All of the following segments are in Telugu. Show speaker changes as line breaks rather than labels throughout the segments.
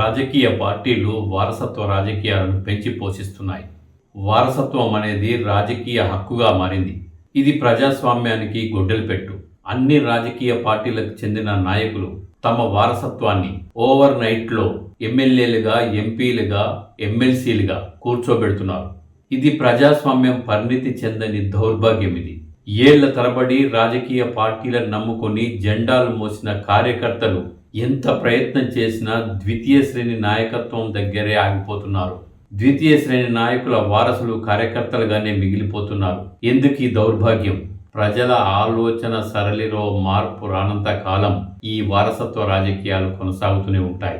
రాజకీయ పార్టీలు వారసత్వ రాజకీయాలను పెంచి పోషిస్తున్నాయి. వారసత్వం అనేది రాజకీయ హక్కుగా మారింది. ఇది ప్రజాస్వామ్యానికి గొడ్డలు పెట్టు అన్ని రాజకీయ పార్టీలకు చెందిన నాయకులు తమ వారసత్వాన్ని ఓవర్ నైట్లో ఎమ్మెల్యేలుగా ఎంపీలుగా ఎమ్మెల్సీలుగా కూర్చోబెడుతున్నారు. ఇది ప్రజాస్వామ్యం పరిణితి చెందని దౌర్భాగ్యం ఇది. ఏళ్ళ తరబడి రాజకీయ పార్టీలను నమ్ముకొని జెండాలు మోసిన కార్యకర్తలు ఎంత ప్రయత్నం చేసినా ద్వితీయ శ్రేణి నాయకత్వం దగ్గరే ఆగిపోతున్నారు. ద్వితీయ శ్రేణి నాయకుల వారసులు కార్యకర్తలుగానే మిగిలిపోతున్నారు. ఎందుకు ఈ దౌర్భాగ్యం? ప్రజల ఆలోచన సరళిలో మార్పు రానంత కాలం ఈ వారసత్వ రాజకీయాలు కొనసాగుతూనే ఉంటాయి.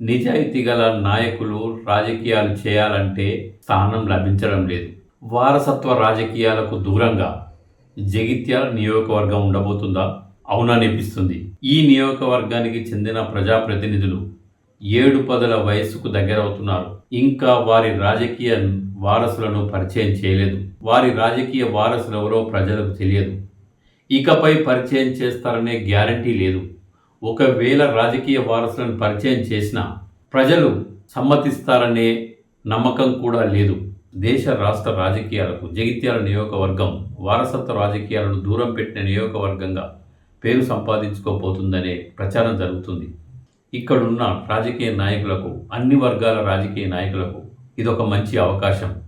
నిజాయితీ గల నాయకులు రాజకీయాలు చేయాలంటే స్థానం లభించడం లేదు. వారసత్వ రాజకీయాలకు దూరంగా జగిత్యాల నియోజకవర్గం ఉండబోతుందా? అవుననిపిస్తుంది ఈ నియోజకవర్గానికి చెందిన ప్రజాప్రతినిధులు ఏడు పదుల వయస్సుకు దగ్గరవుతున్నారు. ఇంకా వారి రాజకీయ వారసులను పరిచయం చేయలేదు. వారి రాజకీయ వారసులు ఎవరో ప్రజలకు తెలియదు. ఇకపై పరిచయం చేస్తారనే గ్యారంటీ లేదు. ఒకవేళ రాజకీయ వారసులను పరిచయం చేసినా ప్రజలు సమ్మతిస్తారనే నమ్మకం కూడా లేదు. దేశ రాష్ట్ర రాజకీయాలకు జగిత్యాల నియోజకవర్గం వారసత్వ రాజకీయాలను దూరం పెట్టిన నియోజకవర్గంగా పేరు సంపాదించుకోబోతుందనే ప్రచారం జరుగుతుంది. ఇక్కడున్న రాజకీయ నాయకులకు అన్ని వర్గాల రాజకీయ నాయకులకు ఇదొక మంచి అవకాశం.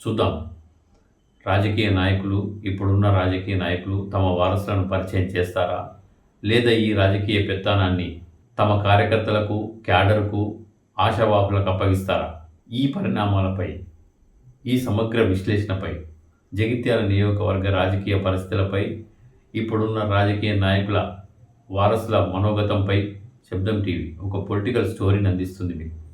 చూద్దాం. రాజకీయ నాయకులు ఇప్పుడున్న రాజకీయ నాయకులు తమ వారసులను పరిచయం చేస్తారా? లేదా ఈ రాజకీయ పెత్తానాన్ని తమ కార్యకర్తలకు క్యాడర్కు ఆశావాహులకు అప్పగిస్తారా? ఈ పరిణామాలపై ఈ సమగ్ర విశ్లేషణపై జగిత్యాల నియోజకవర్గ రాజకీయ పరిస్థితులపై ఇప్పుడున్న రాజకీయ నాయకుల వారసుల మనోగతంపై శబ్దం టీవీ ఒక పొలిటికల్ స్టోరీని అందిస్తుంది మీకు.